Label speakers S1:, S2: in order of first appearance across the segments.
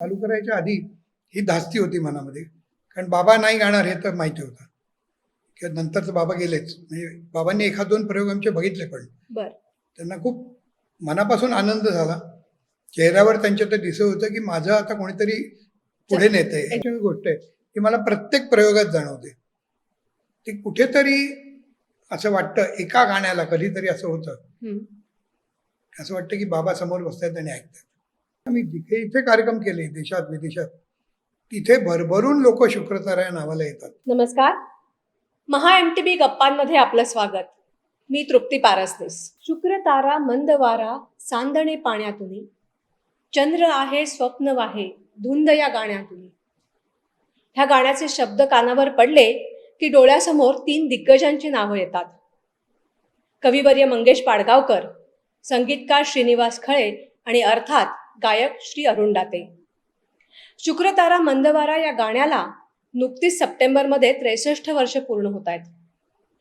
S1: चालू करायच्या आधी ही धास्ती होती मनामध्ये. कारण बाबा नाही गाणार हे तर माहिती होतं. किंवा नंतरच बाबा गेलेच. म्हणजे बाबांनी एखाद दोन प्रयोग आमचे बघितले पण. त्यांना खूप मनापासून आनंद झाला. चेहऱ्यावर त्यांच्या ते दिसत होतं की माझं आता कोणीतरी पुढे नेत आहे. याची गोष्ट आहे की मला प्रत्येक प्रयोगात जाणवते. ती कुठेतरी असं वाटतं एका गाण्याला कधीतरी असं होतं. असं वाटतं की बाबा समोर बसतात आणि ऐकतात आम्ही जिथे इथे कार्यक्रम केले देशात विदेशात तिथे भरभरून लोक शुक्रतारा नावाला येतात.
S2: नमस्कार. महा एम टी बी गप्पांमध्ये आपलं स्वागत. मी तृप्ती पारसनीस. शुक्रतारा मंदवारा मंद वारा सांदणे पाण्यातून. चंद्र आहे स्वप्न वाहे धुंद या गाण्यातून. ह्या गाण्याचे शब्द कानावर पडले की डोळ्यासमोर तीन दिग्गजांची नावं येतात. कविवर्य मंगेश पाडगावकर संगीतकार श्रीनिवास खळे आणि अर्थात गायक श्री अरुण दाते शुक्रतारा मंदवारा या गाण्याला नुकतीच सप्टेंबरमध्ये त्रेसष्ट वर्ष पूर्ण होत आहेत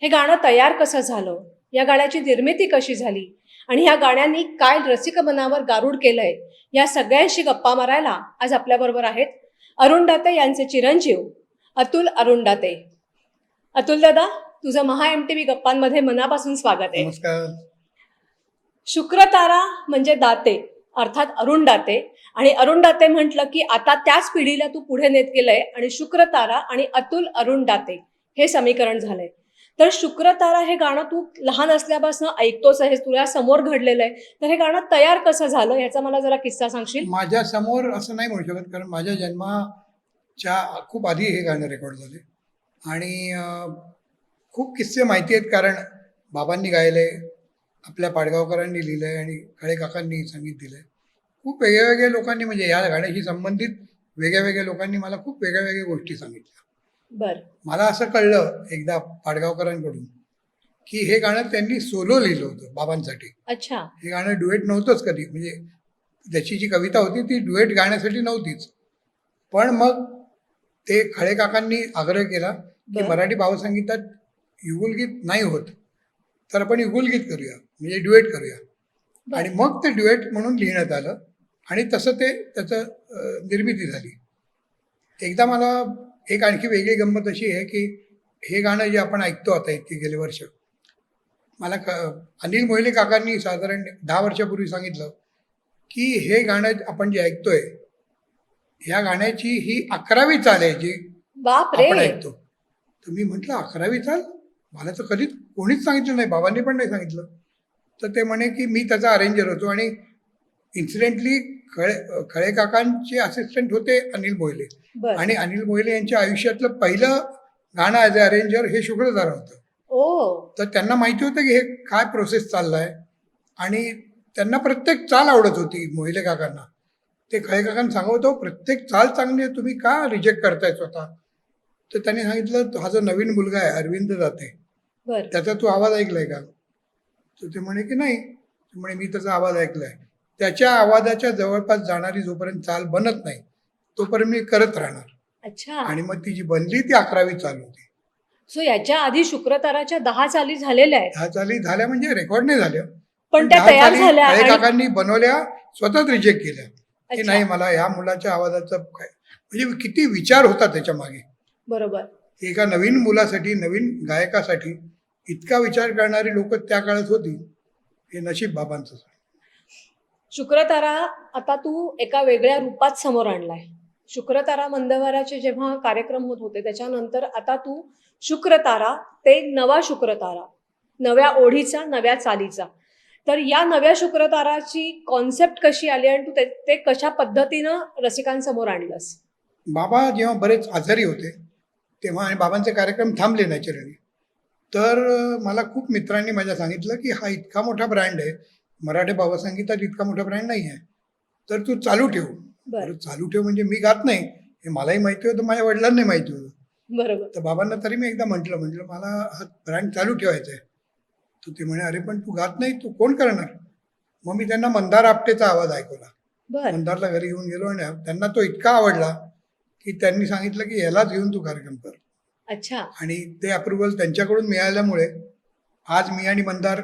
S2: हे गाणं तयार कसं झालं? या गाण्याची निर्मिती कशी झाली? आणि ह्या गाण्यांनी काय रसिक मनावर गारूड केलंय? या सगळ्यांशी गप्पा मारायला आज आपल्याबरोबर आहेत अरुण दाते यांचे चिरंजीव अतुल अरुण दाते अतुल दादा तुझं महा एम टी व्ही गप्पांमध्ये मनापासून स्वागत आहे.
S1: नमस्कार.
S2: शुक्रतारा म्हणजे दाते. अर्थात अरुण दाते. आणि अरुण दाते म्हटलं की आता त्याच पिढीला तू पुढे नेत गेलंय आणि शुक्रतारा आणि अतुल अरुण दाते हे समीकरण झालंय. तर शुक्रतारा हे गाणं तू लहान असल्यापासून ऐकतोच आहेस तुला समोर घडलेलं आहे. तर हे गाणं तयार कसं झालं ह्याचा मला जरा किस्सा सांगशील?
S1: माझ्यासमोर असं नाही म्हणू शकत कारण माझ्या जन्माच्या खूप आधी हे गाणं रेकॉर्ड झाले. आणि खूप किस्से माहिती आहेत कारण बाबांनी गायले आपल्या पाडगावकरांनी लिहिलंय आणि खळे काकांनी संगीत दिलंय खूप वेगळ्या वेगळ्या लोकांनी म्हणजे या गाण्याशी संबंधित वेगळ्या वेगळ्या लोकांनी मला खूप वेगळ्या वेगळ्या गोष्टी सांगितल्या.
S2: बर.
S1: मला असं कळलं एकदा पाडगावकरांकडून की हे गाणं त्यांनी सोलो लिहिलं होतं बाबांसाठी.
S2: अच्छा.
S1: हे गाणं डुएट नव्हतंच कधी म्हणजे त्याची जी कविता होती ती डुएट गाण्यासाठी नव्हतीच. पण मग ते खळे काकांनी आग्रह केला की. मराठी भावसंगीतात युगुलगीत नाही होत. तर आपण युगुलगीत करूया. म्हणजे ड्युएट करूया. आणि मग ते ड्युएट म्हणून लिहिण्यात आलं. आणि तसं ते त्याचं निर्मिती झाली. एकदा मला एक आणखी वेगळी गंमत अशी आहे की हे गाणं जे आपण ऐकतो आता इतके गेले वर्ष मला क अनिल मोहिले काकांनी साधारण दहा वर्षापूर्वी सांगितलं की हे गाणं आपण जे ऐकतोय ह्या गाण्याची ही अकरावी चाल आहे जी
S2: बाप
S1: आपण
S2: रे
S1: ऐकतो. तर मी म्हटलं अकरावी चाल? मला तर कधीच कोणीच सांगितलं नाही बाबांनी पण नाही सांगितलं. तर ते म्हणे की मी त्याचा अरेंजर होतो आणि इन्सिडेंटली खळे खळे काकांचे असिस्टंट होते अनिल मोहिले आणि अनिल मोहिले यांच्या आयुष्यातलं पहिलं गाणं ॲज अ अरेंजर हे शुक्रधारा होतं. तर त्यांना माहिती होतं की हे काय प्रोसेस चाललाय. आणि त्यांना प्रत्येक चाल आवडत होती मोहिले काकांना. ते खळे काकांना सांगतो प्रत्येक चाल चांगली आहे तुम्ही का रिजेक्ट करताय स्वतः? तर त्यांनी सांगितलं हा जो नवीन मुलगा आहे अरविंद जाते.
S2: बर.
S1: त्याचा तू आवाज ऐकलाय का? तर ते म्हणे की नाही. म्हणे मी त्याचा आवाज ऐकलाय. त्याच्या आवाजाच्या जवळपास जाणारी जोपर्यंत चाल बनत नाही तोपर्यंत मी करत राहणार.
S2: अच्छा.
S1: आणि मग ती जी बनली ती अकरावी चाल होती.
S2: सो याच्या आधी शुक्रताराच्या दहा चाली झालेल्या आहेत.
S1: ह्या चाली झाल्या म्हणजे रेकॉर्ड नाही झाल्या
S2: पण त्या तयार झाल्या
S1: काकांनी बनवल्या स्वतःच रिजेक्ट केल्या. की. नाही मला ह्या मुलाच्या आवाजाचं म्हणजे किती विचार होता त्याच्यामागे.
S2: बरोबर.
S1: एका नवीन मुलासाठी नवीन गायकासाठी इतका विचार करणारी लोक त्या काळात होती हे नशीब बाबांचं
S2: शुक्रतारा आता तू एका वेगळ्या रूपात समोर आणलाय. शुक्रतारा मंदवाराचे जेव्हा कार्यक्रम होत होते त्याच्यानंतर आता तू शुक्रतारा ते नवा शुक्रतारा नव्या ओढीचा नव्या चालीचा. तर या नव्या शुक्रताराची कॉन्सेप्ट कशी आली आणि तू ते, ते कशा पद्धतीनं रसिकांसमोर आणलंस?
S1: बाबा जेव्हा बरेच आजारी होते तेव्हा आणि बाबांचे कार्यक्रम थांबले नॅचरली तर मला खूप मित्रांनी माझ्या सांगितलं की हा इतका मोठा ब्रँड आहे. मराठी भावसंगीतात इतका मोठा ब्रँड नाही आहे तर तू चालू ठेव. चालू ठेव म्हणजे मी गात नाही. हे मलाही माहिती होतं माझ्या वडिलांनाही माहिती होतं.
S2: बरोबर.
S1: तर बाबांना तरी मी एकदा म्हटलं म्हटलं मला हा ब्रँड चालू ठेवायचा आहे. तर ते म्हणे अरे पण तू गात नाही तू कोण करणार? मग मी त्यांना मंदार आपटेचा आवाज ऐकवला. मंदारला घरी येऊन गेलो आणि त्यांना तो इतका आवडला की त्यांनी सांगितलं की यालाच घेऊन तू कार्यक्रम कर.
S2: अच्छा.
S1: आणि ते अप्रुव्हल त्यांच्याकडून मिळाल्यामुळे आज मी आणि मंदार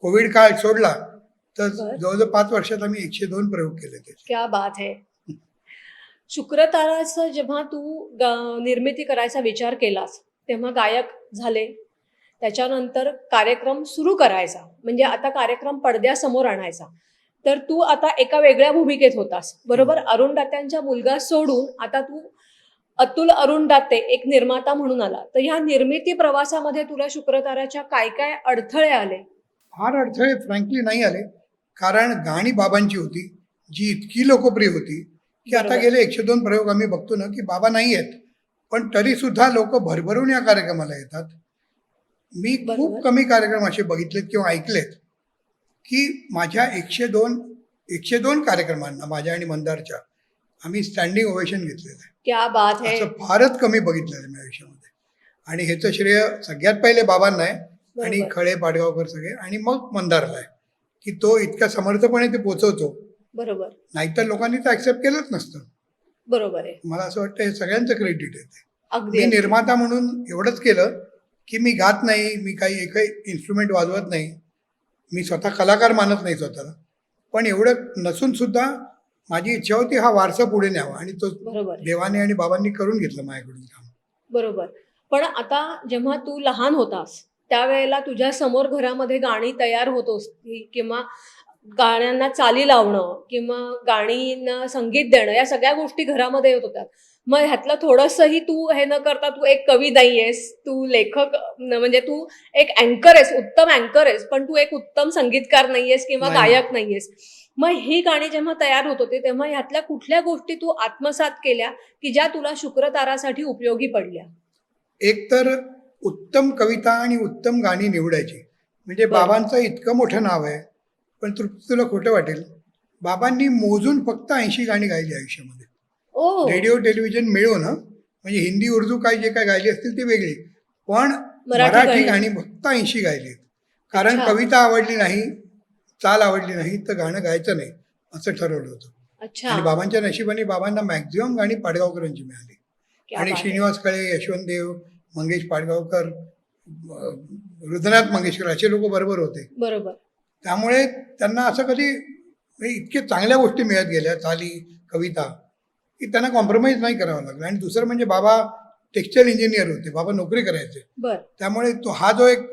S1: कोविड काळ सोडला तर. जवळजवळ पाच वर्षात आम्ही एकशे दोन प्रयोग केले त्याचे.
S2: क्या बात है. शुक्रताराचं जेव्हा तू निर्मिती करायचा विचार केलास तेव्हा गायक झाले. त्याच्यानंतर कार्यक्रम सुरू करायचा. म्हणजे आता कार्यक्रम पडद्यासमोर आणायचा. तर तू आता एका वेगळ्या भूमिकेत होतास. बरोबर? अरुण दात्यांच्या मुलगा सोडून आता तू अतुल अरुण दाते एक निर्माता म्हणून आला. तर ह्या निर्मिती प्रवासामध्ये तुला शुक्रताराच्या काय काय अडथळे आले?
S1: फार अडथळे फ्रँकली नाही आले. कारण गाणी बाबांची होती जी इतकी लोकप्रिय होती की आता. गेले एकशे दोन प्रयोग आम्ही बघतो ना की बाबा नाही आहेत. पण तरी सुद्धा लोक भरभरून या कार्यक्रमाला येतात. मी. खूप कमी कार्यक्रम असे बघितलेत किंवा ऐकलेत. की माझ्या एकशे दोन एकशे दोन कार्यक्रमांना माझ्या आणि मंदारच्या आम्ही स्टँडिंग ओवेशन घेतलेलं आहे.
S2: क्या बात है.
S1: असं फारच कमी बघितलेलं आहे मी आयुष्यामध्ये. आणि ह्याचं श्रेय सगळ्यात पहिले बाबांना आहे आणि. खळे पाडगावकर सगळे आणि मग मंदारला आहे. की तो इतक्या समर्थपणे ते पोचवतो.
S2: बरोबर.
S1: नाहीतर लोकांनी ते ऍक्सेप्ट केलंच नसतं.
S2: बरोबर आहे.
S1: मला असं वाटतं हे सगळ्यांचं क्रेडिट आहे ते.
S2: अगदी
S1: मी. निर्माता म्हणून एवढंच केलं की मी गात नाही मी काही एकही इन्स्ट्रुमेंट वाजवत नाही. मी स्वतः कलाकार मानत नाही स्वतःला. पण एवढं नसून सुद्धा माझी इच्छा होती हा वारसा पुढे न्यावा आणि तो
S2: बरोबर.
S1: देवाने आणि बाबांनी करून घेतलं माझ्याकडून काम.
S2: बरोबर. पण आता जेव्हा तू लहान होतास त्यावेळेला तुझ्या समोर घरामध्ये गाणी तयार होत होती किंवा गाण्यांना चाली लावणं किंवा गाणींना संगीत देणं या सगळ्या गोष्टी घरामध्ये येत होत्या. मग ह्यातलं थोडंसंही तू हे न करता तू एक कवी नाही आहेस तू लेखक म्हणजे तू एक अँकर आहेस उत्तम अँकर आहेस पण तू एक उत्तम संगीतकार नाहीयेस किंवा
S1: नाही.
S2: गायक नाहीयेस. मग ही गाणी जेव्हा तयार होत होती तेव्हा ह्यातल्या कुठल्या गोष्टी तू आत्मसात केल्या की ज्या तुला शुक्रतारासाठी उपयोगी पडल्या?
S1: एक तर उत्तम कविता आणि उत्तम गाणी निवडायची. म्हणजे. बाबांचं इतकं मोठं नाव आहे. पण तृप्ती तुला खोटं वाटेल. बाबांनी मोजून फक्त ऐंशी गाणी गायली आयुष्यामध्ये.
S2: ओ.
S1: रेडिओ टेलिव्हिजन मिळून. म्हणजे हिंदी उर्दू काय जे काय गायली असतील ती वेगळी. पण
S2: मराठी गाणी.
S1: फक्त ऐंशी गायली कारण. कविता आवडली नाही चाल आवडली नाही तर गाणं गायचं नाही असं ठरवलं होतं. आणि बाबांच्या नशिबाने बाबांना मॅक्झिमम गाणी पाडगावकरांची मिळाली. आणि. श्रीनिवास कळे यशवंत देव मंगेश पाडगावकर रुद्रनाथ मंगेशकर असे लोक बरोबर होते.
S2: बरोबर.
S1: त्यामुळे त्यांना असं कधी म्हणजे इतके चांगल्या गोष्टी मिळत गेल्या चाली कविता की त्यांना कॉम्प्रोमाइज नाही करावं लागलं. आणि दुसरं म्हणजे बाबा टेक्स्टाईल इंजिनियर होते बाबा नोकरी करायचे. त्यामुळे तो हा जो एक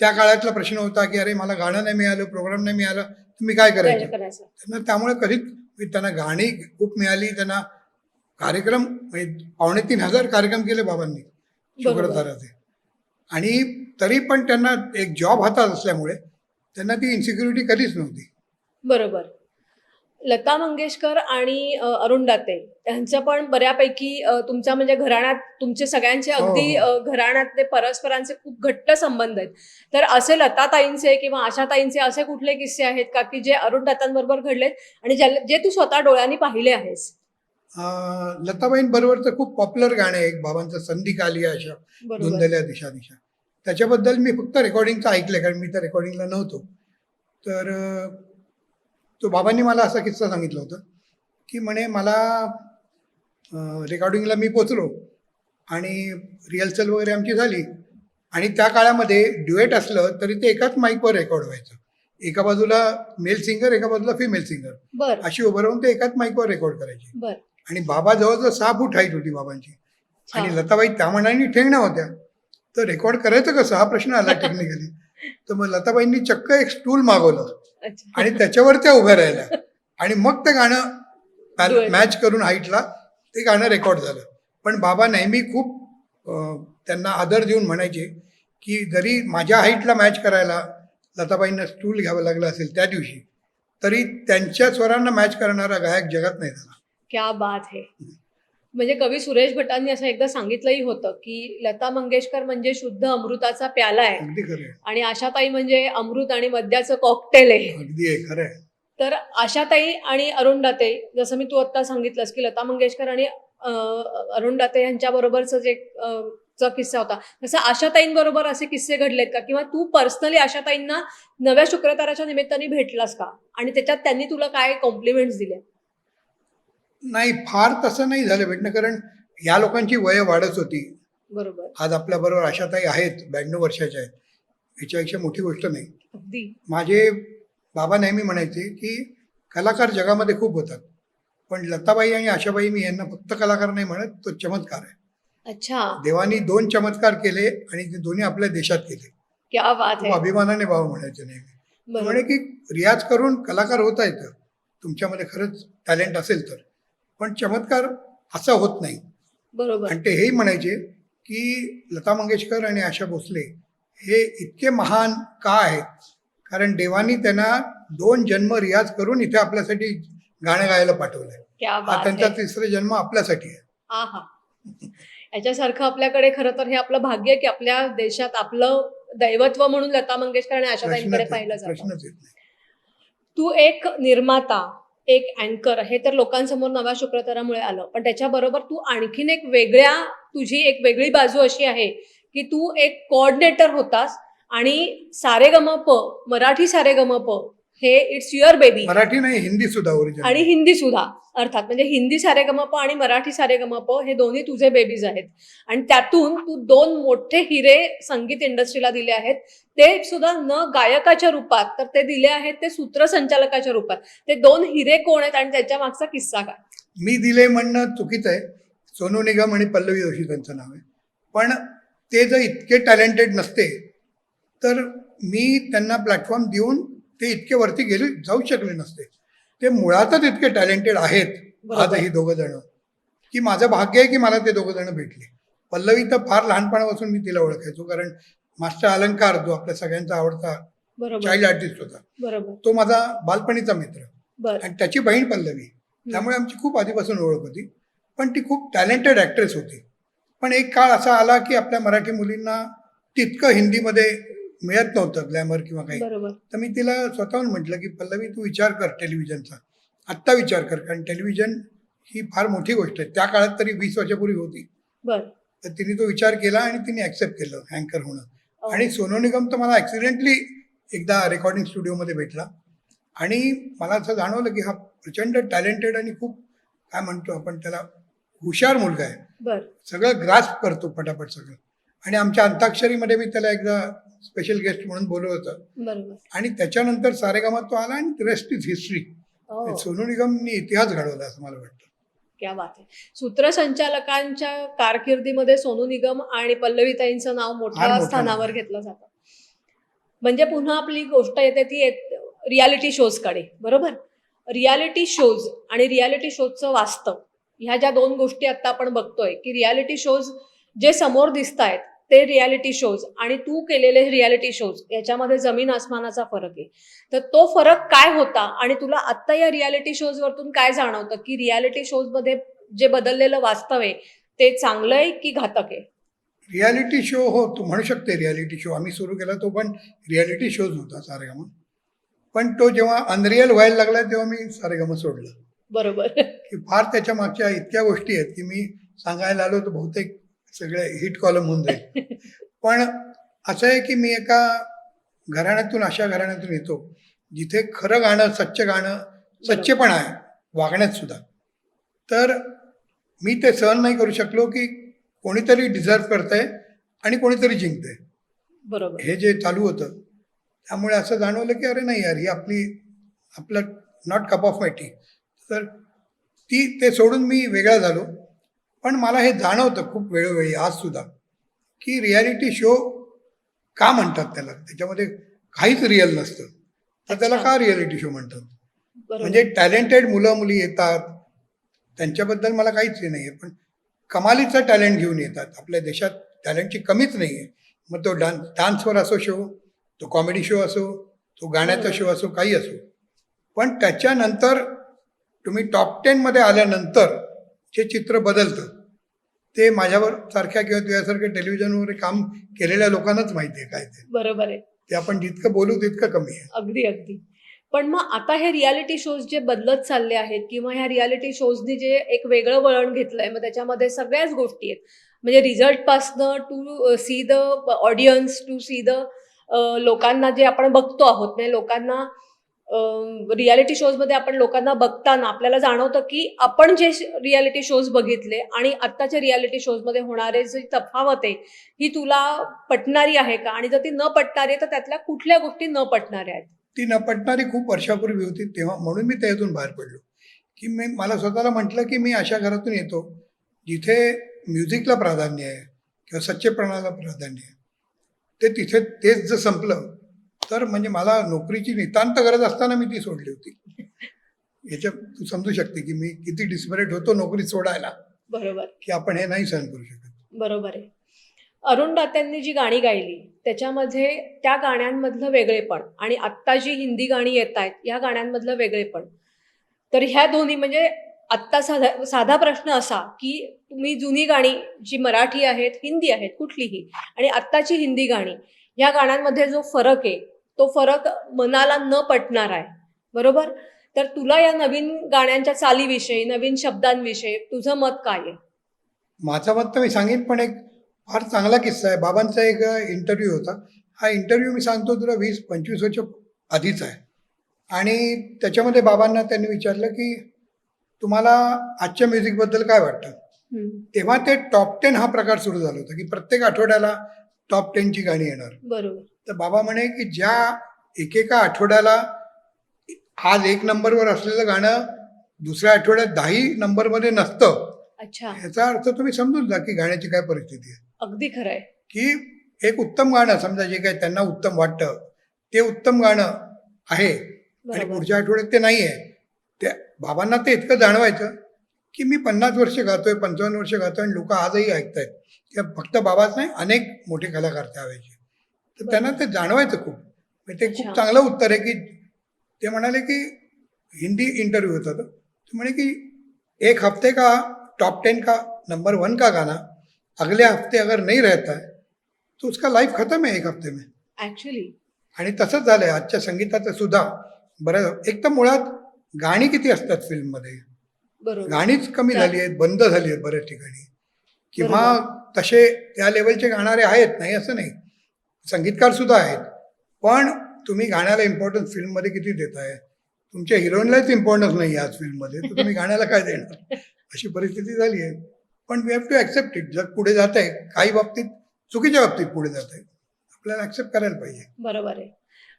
S1: त्या काळातला प्रश्न होता की अरे मला गाणं नाही मिळालं प्रोग्राम नाही मिळालं तर मी काय करायचं? त्यांना त्यामुळे कधीच म्हणजे त्यांना गाणी खूप मिळाली त्यांना कार्यक्रम म्हणजे पावणे तीन हजार कार्यक्रम केले बाबांनी
S2: बरोबर.
S1: शुक्रताराचे आणि तरी पण त्यांना एक जॉब हातात असल्यामुळे त्यांना ती इन्सिक्युरिटी कधीच नव्हती.
S2: बरोबर. लता मंगेशकर आणि अ, अरुण दाते यांचं पण बऱ्यापैकी तुमच्या म्हणजे घराण्यात तुमचे सगळ्यांचे
S1: हो,
S2: अगदी
S1: हो.
S2: घराण्यातले परस्परांचे खूप घट्ट संबंध आहेत. तर असे लताताईंचे किंवा आशाताईंचे असे कुठले किस्से आहेत का की जे अरुण दातांबरोबर घडलेत आणि जे तू स्वतः डोळ्यांनी पाहिले आहेस?
S1: अं, लताबाईंबरोबर तर खूप पॉप्युलर गाणं आहे एक बाबांचं संधी काली अशा धुंदल्या दिशा दिशा त्याच्याबद्दल मी फक्त रेकॉर्डिंगचं ऐकलं कारण मी तर रेकॉर्डिंगला नव्हतो. तर तो बाबांनी मला असा किस्सा सांगितला होता की म्हणे मला रेकॉर्डिंगला मी पोचलो आणि रिहर्सल वगैरे आमची झाली आणि त्या काळामध्ये ड्युएट असलं तरी ते एकाच माईकवर रेकॉर्ड व्हायचं. एका बाजूला मेल सिंगर एका बाजूला फिमेल सिंगर अशी उभं राहून ते एकाच माईकवर रेकॉर्ड करायचे. आणि बाबा जवळजवळ सहा फूट हाईट होती बाबांची. आणि. लताबाई त्या मनाने ठेंगण्या होत्या. तर रेकॉर्ड करायचं कसं? हा प्रश्न आला टेक्निकली तर मग लताबाईंनी चक्क एक स्टूल मागवलं. आणि त्याच्यावर त्या उभ्या राहिल्या. आणि मग ते गाणं. मॅच करून हाईटला ते गाणं रेकॉर्ड झालं. पण बाबा नेहमी खूप त्यांना आदर देऊन म्हणायचे की जरी माझ्या हाईटला मॅच करायला लताबाईंना स्टूल घ्यावं लागलं असेल त्या दिवशी तरी त्यांच्या स्वरांना मॅच करणारा गायक जगात नाही झाला.
S2: क्या बात है. म्हणजे कवी सुरेश भटांनी असं एकदा सांगितलंही होतं की लता मंगेशकर म्हणजे शुद्ध अमृताचा प्याला आहे. आणि आशाताई म्हणजे अमृत आणि मद्याचं कॉकटेल आहे. तर आशाताई आणि अरुण दाते जसं मी तू आता सांगितलंस की लता मंगेशकर आणि अं, अरुण दाते यांच्या बरोबरच जे चा किस्सा होता. तसं आशाताईंबरोबर असे किस्से घडलेत का? किंवा तू पर्सनली आशाताईंना नव्या शुक्रताराच्या निमित्ताने भेटलास का? आणि त्याच्यात त्यांनी तुला काय कॉम्प्लिमेंट्स दिल्या?
S1: नाही फार तसं नाही झालं भेटणं कारण या लोकांची वय वाढत होती.
S2: बरोबर.
S1: आज आपल्याबरोबर आशाताई आहेत ब्याण्णव वर्षाच्या आहेत. याच्यापेक्षा मोठी गोष्ट नाही.
S2: अगदी.
S1: माझे बाबा नेहमी म्हणायचे की कलाकार जगामध्ये खूप होतात. पण लताबाई आणि आशाबाई मी यांना फक्त कलाकार नाही म्हणत तो चमत्कार आहे.
S2: अच्छा.
S1: देवानी दोन चमत्कार केले आणि ते दोन्ही आपल्या देशात केले.
S2: क्या बात
S1: खूप
S2: आहे.
S1: अभिमानाने भाव म्हणायचे नेहमी.
S2: बरोबर.
S1: म्हणे की रियाज करून कलाकार होता येतं तुमच्यामध्ये खरंच टॅलेंट असेल तर. पण चमत्कार असा होत नाही.
S2: बरोबर.
S1: आणि ते हेही म्हणायचे की लता मंगेशकर आणि आशा भोसले हे इतके महान का आहेत? कारण देवानी त्यांना दोन जन्म रियाज करून इथे आपल्यासाठी गाणं गायला पाठवलंय.
S2: क्या
S1: हा त्यांचा तिसरा जन्म आपल्यासाठी आहे.
S2: याच्यासारखं आपल्याकडे खरं तर हे आपलं भाग्य आहे की आपल्या देशात आपलं दैवत्व म्हणून लता मंगेशकर आणि आशाताईंकडे पाहिलं जातं. तू एक निर्माता एक अँकर हे तर लोकांसमोर नव्या शुक्रतारामुळे आलं. पण त्याच्याबरोबर तू आणखीन एक वेगळ्या तुझी एक वेगळी बाजू अशी आहे की तू एक कोऑर्डिनेटर होतास आणि सारेगमप मराठी सारेगमप हे इट्स युअर बेबी
S1: मराठी नाही हिंदी सुद्धा ओरिजिनल
S2: आणि हिंदी सुद्धा अर्थात. म्हणजे हिंदी सारेगमप आणि मराठी सारेगमप हे दोन्ही तुझे बेबीज आहेत. आणि त्यातून तू दोन मोठे हिरे संगीत इंडस्ट्रीला दिले आहेत. ते सुद्धा न गायकाच्या रूपात तर ते दिले आहेत ते सूत्रसंचालकाच्या रूपात. ते दोन हिरे कोण आहेत आणि त्याच्या मागचा किस्सा काय?
S1: मी दिले म्हणणं चुकीचं आहे. सोनू निगम आणि पल्लवी जोशी त्यांचं नाव आहे. पण ते जर इतके टॅलेंटेड नसते तर मी त्यांना प्लॅटफॉर्म देऊन ते इतके वरती गेले जाऊ शकले नसते. ते मुळातच इतके टॅलेंटेड आहेत. आजही दोघं जण. की माझं भाग्य आहे की मला ते दोघं जण भेटले. पल्लवी तर फार लहानपणापासून मी तिला ओळखायचो कारण मास्टर अलंकार जो आपल्या सगळ्यांचा आवडता चाइल्ड आर्टिस्ट होता तो माझा बालपणीचा मित्र. आणि त्याची बहीण पल्लवी. त्यामुळे आमची खूप आधीपासून ओळख होती. पण ती खूप टॅलेंटेड ॲक्ट्रेस होती. पण एक काळ असा आला की आपल्या मराठी मुलींना तितकं हिंदीमध्ये मिळत नव्हतं ग्लॅमर किंवा काही.
S2: बरोबर.
S1: तर मी तिला स्वतःहून म्हटलं की पल्लवी तू विचार कर टेलिव्हिजनचा आत्ता विचार कर कारण टेलिव्हिजन ही फार मोठी गोष्ट आहे. त्या काळात तरी वीस वर्षापूर्वी होती. तर तिने तो विचार केला आणि तिने ॲक्सेप्ट केलं अँकर होणं.
S2: अहो.
S1: आणि सोनू निगम तर मला ॲक्सिडेंटली एकदा रेकॉर्डिंग स्टुडिओमध्ये भेटला. आणि मला असं जाणवलं की हा प्रचंड टॅलेंटेड आणि खूप काय म्हणतो आपण त्याला हुशार मुलगा आहे. सगळं ग्रास्प करतो पटापट सगळं. आणि आमच्या अंताक्षरीमध्ये मी त्याला एकदा स्पेशल गेस्ट म्हणून बोलवलं होतं.
S2: बरोबर.
S1: आणि त्याच्यानंतर सारेगामात तो आला आणि रेस्ट इज हिस्ट्री सोनू निगमनी इतिहास घडवला असं मला वाटतं.
S2: क्या बात आहे. सूत्रसंचालकांच्या कारकिर्दीमध्ये सोनू निगम आणि पल्लवीताईंचं नाव मोठ्या
S1: मोठं
S2: स्थानावर. घेतलं जातं. म्हणजे पुन्हा आपली गोष्ट येते ती रियालिटी शोजकडे बरोबर? रियालिटी शोज आणि रियालिटी शोजचं वास्तव. ह्या ज्या दोन गोष्टी आता आपण बघतोय की रियालिटी शोज जे समोर दिसत आहेत ते रियालिटी शोज आणि तू केलेले रियालिटी शोज याच्यामध्ये जमीन आसमानाचा फरक आहे. तर तो फरक काय होता आणि तुला आत्ता या रियालिटी शोज वरतून काय जाणवतं की रियालिटी शोजमध्ये जे बदललेलं वास्तव आहे ते चांगलं आहे की घातक आहे?
S1: रियालिटी शो हो तू म्हणू शकते रियालिटी शो आम्ही सुरू केला तो पण रियालिटी शोज होता सारेगामा पण तो जेव्हा अनरियल व्हायला लागला तेव्हा मी सारेगामा सोडलं.
S2: बरोबर.
S1: की फार त्याच्या मागच्या इतक्या गोष्टी आहेत की मी सांगायला आलो तर बहुतेक सगळे हिट कॉलम होऊन जाईल. पण असं आहे की मी एका घराण्यातून अशा घराण्यातून येतो जिथे खरं गाणं सच्च गाणं सच्चेपण आहे वागण्यात सुद्धा. तर मी ते सहन नाही करू शकलो की कोणीतरी डिझर्व करतंय आणि कोणीतरी जिंकतंय.
S2: बरोबर.
S1: हे जे चालू होतं त्यामुळे असं जाणवलं की अरे नाही यार ही आपली आपलं not cup of my tea तर ती ते सोडून मी वेगळा झालो. पण मला हे जाणवतं खूप वेळोवेळी आजसुद्धा की रियालिटी शो का म्हणतात त्याला? त्याच्यामध्ये काहीच रिअल नसतं. तर त्याला. का रियालिटी शो म्हणतात? म्हणजे टॅलेंटेड मुलं मुली येतात. त्यांच्याबद्दल मला काहीच हे नाही आहे पण कमालीचं टॅलेंट घेऊन येतात. आपल्या देशात टॅलेंटची कमीच नाही आहे मग तो डान्स डान्सवर असो शो तो कॉमेडी शो असो तो गाण्याचा. शो असो काही असो. पण त्याच्यानंतर तुम्ही टॉप टेनमध्ये आल्यानंतर जे चित्र बदलतं. ते माझ्यावर सारख्या किंवा तुझ्यासारख्या टेलिव्हिजनवर काम केलेल्या लोकांनाच माहिती आहे काय ते.
S2: बरोबर आहे.
S1: ते आपण जितकं बोलू तितकं कमी आहे.
S2: अगदी अगदी. पण मग आता हे रियालिटी शोज जे बदलत चालले आहेत किंवा ह्या रियालिटी शोजनी जे एक वेगळं वळण घेतलंय मग त्याच्यामध्ये सगळ्याच गोष्टी आहेत. म्हणजे रिझल्ट पासनं to see the audience to see the लोकांना जे आपण बघतो आहोत म्हणजे लोकांना रियालिटी शोजमध्ये आपण लोकांना बघताना आपल्याला जाणवतं की आपण जे रियालिटी शोज बघितले आणि आत्ताच्या रियालिटी शोजमध्ये होणारे जी तफावत आहे ही तुला पटणारी आहे का? आणि जर ती न पटणारी आहे तर त्यातल्या कुठल्या गोष्टी न पटणाऱ्या आहेत?
S1: ती न पटणारी खूप वर्षापूर्वी होती तेव्हा म्हणून मी त्यातून बाहेर पडलो. की मी मला स्वतःला म्हटलं की मी अशा घरातून येतो जिथे म्युझिकला प्राधान्य आहे किंवा सच्चेपणाला प्राधान्य आहे. ते तिथे तेच जर संपलं तर म्हणजे मला नोकरीची नितांत गरज असताना मी ती सोडली होती. याच्या तू समजू शकते की मी किती डिस्परेट होतो नोकरी सोडायला.
S2: बरोबर.
S1: की आपण हे नाही सहन करू शकत.
S2: बरोबर आहे. अरुण दात्यांनी जी गाणी गायली त्याच्यामध्ये त्या गाण्यांमधलं वेगळेपण आणि आत्ता जी हिंदी गाणी येत आहेत या गाण्यांमधलं वेगळेपण. तर ह्या दोन्ही म्हणजे आत्ता साधा साधा प्रश्न असा की तुम्ही जुनी गाणी जी मराठी आहेत हिंदी आहेत कुठलीही आणि आत्ताची हिंदी गाणी या गाण्यांमध्ये जो फरक आहे तो फरक मनाला न पटणार आहे. बरोबर? तर तुला या नवीन गाण्यांच्या चालीविषयी नवीन शब्दांविषयी तुझं मत काय आहे?
S1: माझा मत तर मी सांगेन पण एक फार चांगला किस्सा आहे. बाबांचा एक इंटरव्ह्यू होता. हा इंटरव्ह्यू मी सांगतो तुला वीस पंचवीस वर्ष आधीचा आहे. आणि त्याच्यामध्ये बाबांना त्यांनी विचारलं की तुम्हाला आजच्या म्युझिकबद्दल काय वाटतं? तेव्हा ते टॉप टेन हा प्रकार सुरू झाला होता की प्रत्येक आठवड्याला टॉप टेनची गाणी येणार.
S2: बरोबर.
S1: तर बाबा म्हणे की ज्या एकेका आठवड्याला आज एक नंबरवर असलेलं गाणं दुसऱ्या आठवड्यात दहाही नंबरमध्ये नसतं.
S2: अच्छा.
S1: याचा अर्थ तुम्ही समजून जा की गाण्याची काय परिस्थिती आहे.
S2: अगदी खरं आहे.
S1: की एक उत्तम गाणं समजा जे काही त्यांना उत्तम वाटतं ते उत्तम गाणं आहे. आणि
S2: बरोबर.
S1: पुढच्या आठवड्यात ते नाही आहे त्या बाबांना ते इतकं जाणवायचं की मी पन्नास वर्ष गातोय पंचावन्न वर्ष गातोय आणि लोक आजही ऐकतायत. फक्त बाबाच नाही अनेक मोठे कलाकार त्यावेळेचे तर त्यांना ते जाणवायचं खूप. म्हणजे ते. खूप चांगलं उत्तर आहे की ते म्हणाले की हिंदी इंटरव्यू होता तो ते म्हणे की एक हफ्ते का टॉप टेन का नंबर वन का गाना अगले हफ्ते अगर नहीं रहता है तो उसका लाइफ खत्म है एक हफ्ते में.
S2: ऍक्च्युली
S1: आणि तसंच झालंय आजच्या संगीताचं सुद्धा. बरं एक तर मुळात गाणी किती असतात फिल्ममध्ये?
S2: बरोबर.
S1: गाणीच कमी झाली आहेत बंद झाली आहेत बऱ्याच ठिकाणी. किंवा तसे त्या लेवलचे गाणारे आहेत नाही असं नाही. संगीतकार सुद्धा आहेत. पण तुम्ही गाण्याला इम्पॉर्टन्स फिल्ममध्ये किती देताय? तुमच्या हिरोईनलाच इम्पॉर्टन्स नाही आज फिल्ममध्ये तर तुम्ही गाण्याला काय देणार? अशी परिस्थिती झाली आहे. पण we have to accept it जग पुढे जात आहे काही बाबतीत चुकीच्या बाबतीत पुढे जात आहे आपल्याला ॲक्सेप्ट करायला पाहिजे.
S2: बरोबर आहे.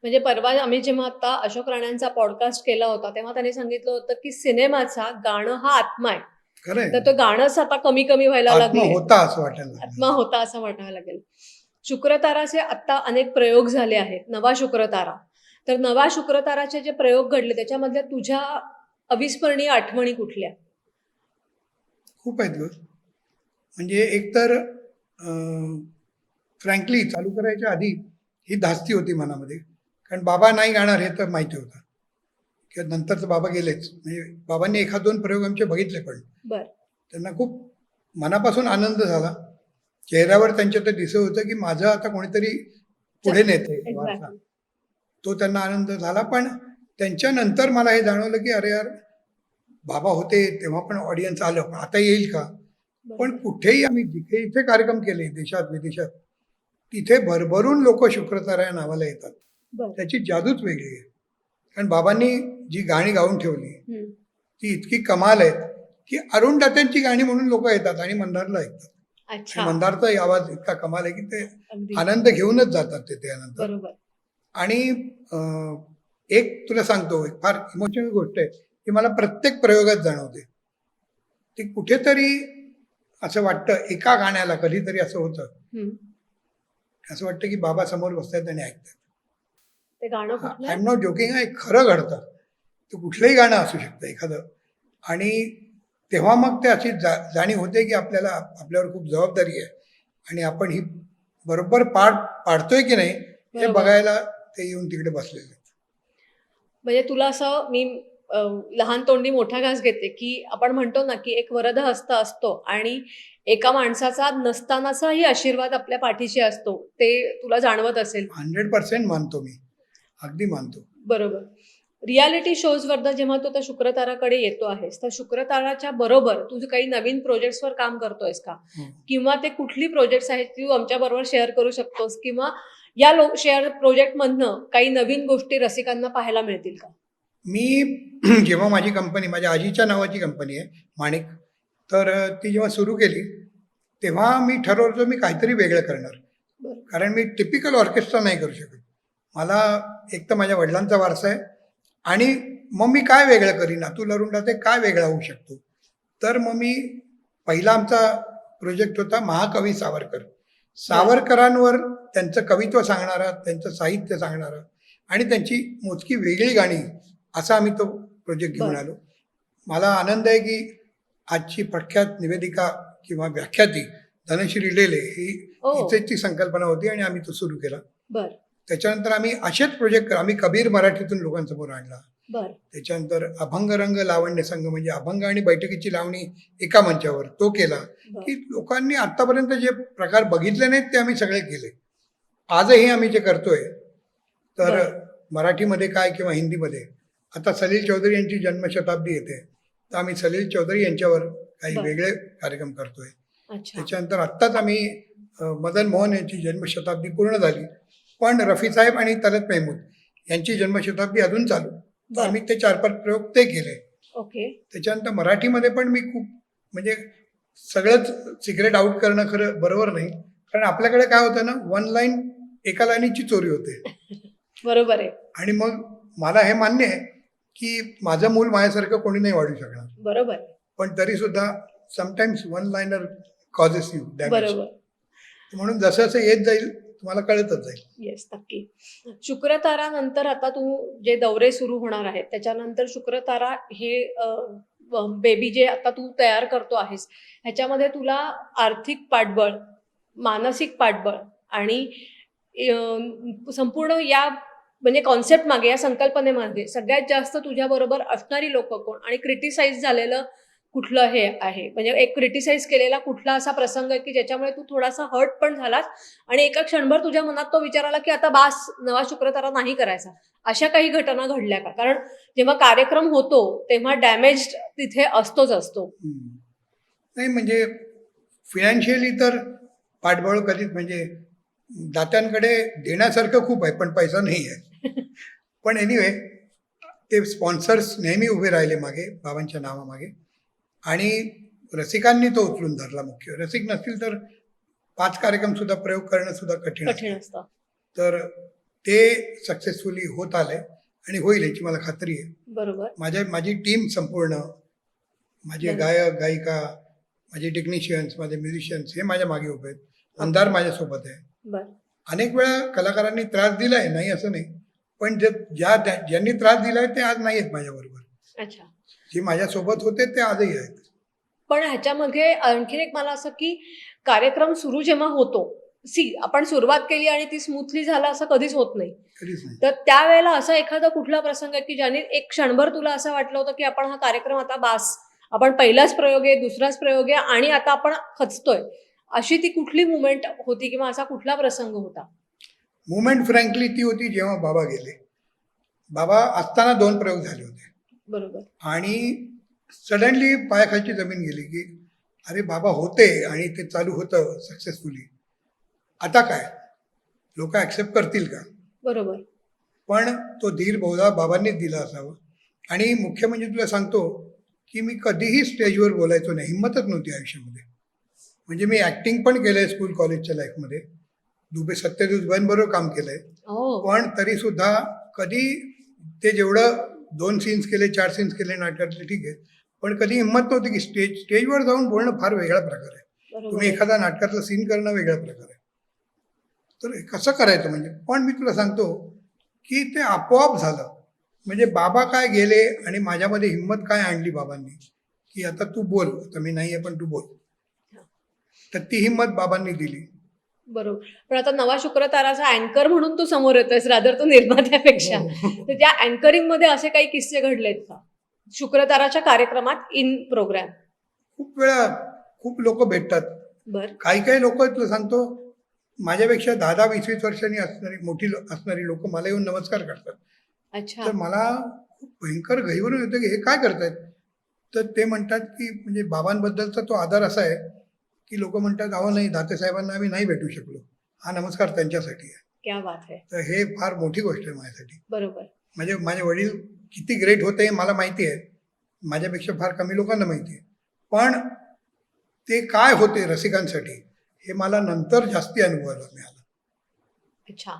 S2: म्हणजे परवा आम्ही जेव्हा आता अशोक राणांचा पॉडकास्ट केला होता तेव्हा त्यांनी सांगितलं होतं की सिनेमाचा गाणं हा आत्मा आहे.
S1: खरं
S2: तर तो गाणंच आता कमी कमी व्हायला लागले
S1: होता असं वाटायला.
S2: आत्मा होता असं म्हणावं लागेल. शुक्रताराचे आता अनेक प्रयोग झाले आहेत. नवा शुक्रतारा. तर नवा शुक्रताराचे जे प्रयोग घडले त्याच्यामधल्या तुझ्या अविस्मरणीय आठवणी कुठल्या?
S1: खूप आहेत ग. म्हणजे एकतर फ्रँकली चालू करायच्या आधी ही धास्ती होती मनामध्ये. कारण बाबा नाही गाणार हे तर माहिती होतं. किंवा नंतर तर बाबा गेलेच. म्हणजे बाबांनी एखाद दोन प्रयोग आमचे बघितले पण.
S2: बर.
S1: त्यांना खूप मनापासून आनंद झाला. चेहऱ्यावर त्यांच्या ते दिसत होतं की माझं आता कोणीतरी पुढे नेते. तो त्यांना आनंद झाला पण त्यांच्यानंतर मला हे जाणवलं की अरे यार बाबा होते तेव्हा पण ऑडियन्स आलं पण आता येईल का? पण कुठेही आम्ही जिथे इथे कार्यक्रम केले देशात विदेशात तिथे भरभरून लोक शुक्रतारा या नावाला येतात. त्याची जादूच वेगळी आहे. कारण बाबांनी जी गाणी गाऊन ठेवली. ती इतकी कमाल आहेत की अरुण दात्यांची गाणी म्हणून लोक येतात आणि मंदारला ऐकतात.
S2: अच्छा.
S1: मंदारचा आवाज इतका कमाल आहे की ते आनंद घेऊनच जातात ते त्यानंतर आणि एक तुला सांगतो एक फार इमोशनल गोष्ट आहे की मला प्रत्येक प्रयोगात जाणवते. ती कुठेतरी असं वाटतं एका गाण्याला कधीतरी असं होतं.
S2: हम्म.
S1: असं वाटतं की बाबा समोर बसतात आणि ऐकतात
S2: ते गाणं
S1: आय एम नॉट जोकिंग हे खरं घडतं. ते कुठलंही गाणं असू शकतं एखादं. आणि तेव्हा मग ते अशी जा जाणीव होते की आपल्याला आपल्यावर खूप जबाबदारी आहे. आणि आपण ही बरोबर पाड पाडतोय की नाही हे. बघायला ते येऊन तिकडे बसलेले.
S2: म्हणजे तुला असं मी लहान तोंडी मोठा घास घेते की आपण म्हणतो ना की एक वरद हस्त असतो आणि एका माणसाचा नसतानाचाही आशीर्वाद आपल्या पाठीशी असतो. ते तुला जाणवत असेल.
S1: हंड्रेड पर्सेंट मानतो मी. अगदी मानतो.
S2: बरोबर. रियालिटी शोजवर जेव्हा तू त्या शुक्रताराकडे येतो आहेस तर शुक्रताराच्या बरोबर तू काही नवीन प्रोजेक्ट्सवर काम करतोयस का. किंवा ते कुठली प्रोजेक्ट्स आहेत ती आमच्या बरोबर शेअर करू शकतोस? किंवा या लो शेअर प्रोजेक्टमधनं काही नवीन गोष्टी रसिकांना पाहायला मिळतील का?
S1: मी जेव्हा माझी कंपनी माझ्या आजीच्या नावाची कंपनी आहे माणिक तर ती जेव्हा सुरू केली तेव्हा मी ठरवलं होतं मी काहीतरी वेगळं करणार. कारण मी टिपिकल ऑर्केस्ट्रा नाही करू शकत. मला एक तर माझ्या वडिलांचा वारसा आहे आणि मग मी काय वेगळं करीन? अतुल अरुणला ते काय वेगळा होऊ शकतो? तर मग मी पहिला आमचा प्रोजेक्ट होता महाकवी सावरकर. सावरकरांवर त्यांचं कवित्व सांगणारा त्यांचं साहित्य सांगणारा आणि त्यांची मोजकी वेगळी गाणी असा आम्ही तो प्रोजेक्ट घेऊन. आलो. मला आनंद आहे की आजची प्रख्यात निवेदिका किंवा व्याख्याती धनश्री लेले ही
S2: ओ
S1: इथेची संकल्पना होती आणि आम्ही तो सुरू केला.
S2: बर.
S1: त्याच्यानंतर आम्ही असेच प्रोजेक्ट आम्ही कबीर मराठीतून लोकांसमोर आणला. त्याच्यानंतर अभंग रंग लावण्य संघ म्हणजे अभंग आणि बैठकीची लावणी एका मंचावर तो केला. की लोकांनी आतापर्यंत जे प्रकार बघितले नाहीत ते आम्ही सगळे केले. आजही आम्ही जे करतोय तर. मराठीमध्ये काय किंवा हिंदीमध्ये आता सलील चौधरी यांची जन्मशताब्दी येते. तर आम्ही सलील चौधरी यांच्यावर काही. वेगळे कार्यक्रम करतोय. त्याच्यानंतर आत्ताच आम्ही मदन मोहन यांची जन्मशताब्दी पूर्ण झाली. पण रफी साहेब आणि तलत मेहमूद यांची जन्मशताब्दी अजून चालू. आम्ही ते चार पाच प्रयोग ते केले.
S2: ओके.
S1: त्याच्यानंतर मराठीमध्ये पण मी खूप म्हणजे सगळंच सिक्रेट आउट करणं खरं बरोबर नाही. कारण आपल्याकडे काय होतं ना वन लाईन एका लाईनीची चोरी होते.
S2: बरोबर आहे.
S1: आणि मग मला हे मान्य आहे की माझं मूल माझ्यासारखं कोणी नाही वाढू शकणार.
S2: बरोबर
S1: पण तरी सुद्धा sometimes one liner causes you म्हणून जसं जसं येत जाईल तुम्हाला कळतच जाईल.
S2: येस नक्की. शुक्रतारानंतर आता तू जे दौरे सुरू होणार आहेत त्याच्यानंतर शुक्रतारा हे बेबी जे आता तू तयार करतो आहेस ह्याच्यामध्ये तुला आर्थिक पाठबळ मानसिक पाठबळ आणि संपूर्ण या म्हणजे कॉन्सेप्ट मागे या संकल्पनेमागे सगळ्यात जास्त तुझ्याबरोबर असणारी लोक कोण? आणि क्रिटिसाइज झालेलं कुठलं हे आहे? म्हणजे एक क्रिटिसाइज केलेला कुठला असा प्रसंग आहे की ज्याच्यामुळे तू थोडासा हर्ट पण झालास आणि एका क्षणभर तुझ्या मनात तो विचार आला की आता बास नवा शुक्रतारा नाही करायचा. अशा काही घटना घडल्या का? कारण जेव्हा कार्यक्रम होतो तेव्हा डॅमेज तिथे असतोच असतो.
S1: नाही म्हणजे फिनान्शियली तर पाठबळ कधीच म्हणजे दात्यांकडे देण्यासारखं खूप आहे पण पैसा नाही आहे. पण एनिवे ते स्पॉन्सर्स नेहमी उभे राहिले मागे बाबांच्या नावामागे. आणि रसिकांनी तो उचलून धरला मुख्य. रसिक नसतील तर पाच कार्यक्रम सुद्धा प्रयोग करणं सुद्धा कठीण
S2: कठीण
S1: असतं.
S2: असतं
S1: तर ते सक्सेसफुली होत आलंय आणि होईल याची मला खात्री आहे.
S2: बरोबर.
S1: माझ्या माझी टीम संपूर्ण माझे. गायक गायिका माझे टेक्निशियन्स माझे म्युझिशियन्स हे माझ्या मागे उभे आहेत. अंधार माझ्यासोबत आहे.
S2: बर.
S1: अनेक वेळा कलाकारांनी त्रास दिलाय नाही असं नाही. पण जे ज्या ज्यांनी त्रास दिलाय ते आज नाही आहेत माझ्याबरोबर.
S2: अच्छा.
S1: जे माझ्यासोबत होते ते आजही आहेत.
S2: पण ह्याच्यामध्ये आणखीन एक मला असं की कार्यक्रम सुरू जेव्हा होतो सी आपण सुरुवात केली आणि ती स्मूथली झालं असं कधीच होत नाही. तर त्यावेळेला असा एखादा कुठला प्रसंग आहे की ज्याने एक क्षणभर तुला असं वाटलं होतं की आपण हा कार्यक्रम आता बास आपण पहिलाच प्रयोग आहे दुसराच प्रयोग आहे आणि आता आपण खचतोय. अशी ती कुठली मुवमेंट होती किंवा असा कुठला प्रसंग होता?
S1: मुवमेंट फ्रँकली ती होती जेव्हा बाबा गेले. बाबा असताना दोन प्रयोग झाले होते.
S2: बरोबर.
S1: आणि सडनली पायाखालची जमीन गेली की अरे बाबा होते आणि ते चालू होतं सक्सेसफुली आता काय? लोक ॲक्सेप्ट करतील का?
S2: बरोबर.
S1: पण तो धीर बहुधा बाबांनीच दिला असावा. आणि मुख्य म्हणजे तुला सांगतो की मी कधीही स्टेजवर बोलायचो नाही. हिंमतच नव्हती आयुष्यामध्ये. म्हणजे मी ॲक्टिंग पण केलं आहे स्कूल कॉलेजच्या लाईफमध्ये दुबे सत्यदुबेंबरोबर काम केलं आहे
S2: हो.
S1: पण तरी सुद्धा कधी ते जेवढं दोन सीन्स केले चार सीन्स केले नाटकातले ठीक आहे. पण कधी हिंमत नव्हती की स्टेज स्टेजवर जाऊन बोलणं फार वेगळा प्रकार आहे. तुम्ही एखादा नाटकातलं सीन करणं वेगळा प्रकार आहे. तर कसं करायचं म्हणजे पण मी तुला सांगतो की ते आपोआप झालं. म्हणजे बाबा काय गेले आणि माझ्यामध्ये हिंमत काय आणली बाबांनी? की आता तू बोल. आता मी नाही आहे पण तू बोल. तर ती हिंमत बाबांनी दिली.
S2: बरोबर. पण आता नवा शुक्रताराचा अँकर म्हणून तू समोर येतोयस रादर तू निर्मात्यापेक्षा.
S1: हो.
S2: तर त्या अँकरिंगमध्ये असे काही किस्से घडलेत का? शुक्रताराच्या कार्यक्रमात इन प्रोग्राम
S1: खूप वेळा खूप लोक भेटतात.
S2: बर.
S1: काही काही लोक तुला सांगतो माझ्यापेक्षा दहा दहा वीस वीस वर्षांनी असणारी मोठी असणारी लोक मला येऊन नमस्कार करतात.
S2: अच्छा.
S1: तर मला खूप भयंकर घाईवरून येतं की हे काय करतायत? तर ते म्हणतात की म्हणजे बाबांबद्दलचा तो आदर असा आहे की लोक म्हणतात अहो नाही दाते साहेबांना आम्ही नाही भेटू शकलो. हा नमस्कार त्यांच्यासाठी आहे.
S2: क्या बात आहे
S1: तर हे फार मोठी गोष्ट आहे माझ्यासाठी.
S2: बरोबर.
S1: म्हणजे माझे वडील किती ग्रेट होते हे मला माहिती आहे. माझ्यापेक्षा फार कमी लोकांना माहिती आहे. पण ते काय होते रसिकांसाठी हे मला नंतर जास्ती अनुभवायला मिळालं.
S2: अच्छा.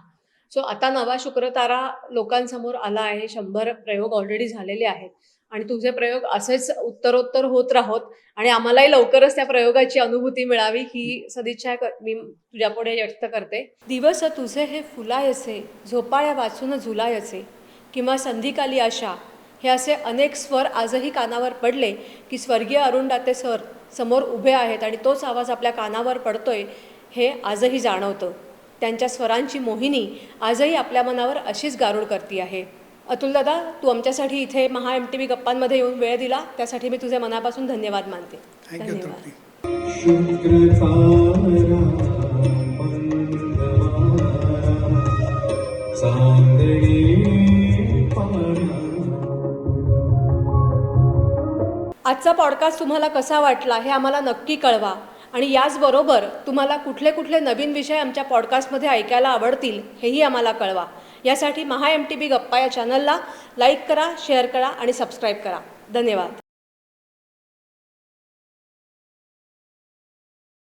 S2: सो आता नवा शुक्रतारा लोकांसमोर आला आहे. शंभर प्रयोग ऑलरेडी झालेले आहेत. आणि तुझे प्रयोग असेच उत्तरोत्तर होत राहोत आणि आम्हालाही लवकरच त्या प्रयोगाची अनुभूती मिळावी ही सदिच्छा मी तुझ्यापुढे व्यक्त करते. दिवस तुझे हे फुलायचे झोपाळ्या वाचून झुलायचे. किंवा संधिकाली आशा हे असे अनेक स्वर आजही कानावर पडले की स्वर्गीय अरुणदाते सर समोर उभे आहेत आणि तोच आवाज आपल्या कानावर पडतोय हे आजही जाणवतं. त्यांच्या स्वरांची मोहिनी आजही आपल्या मनावर अशीच गारूड करती आहे. अतुल दादा तू आमच्यासाठी इथे महा एम टी व्ही गप्पांमध्ये येऊन वेळ दिला. त्यासाठी मी तुझे मनापासून धन्यवाद मानते. आजचा पॉडकास्ट तुम्हाला कसा वाटला हे आम्हाला नक्की कळवा. आणि याचबरोबर तुम्हाला कुठले कुठले नवीन विषय आमच्या पॉडकास्टमध्ये ऐकायला आवडतील हेही आम्हाला कळवा. यासाठी महा एम टी बी गप्पा या चॅनलला लाईक करा शेअर करा आणि सबस्क्राईब करा. धन्यवाद.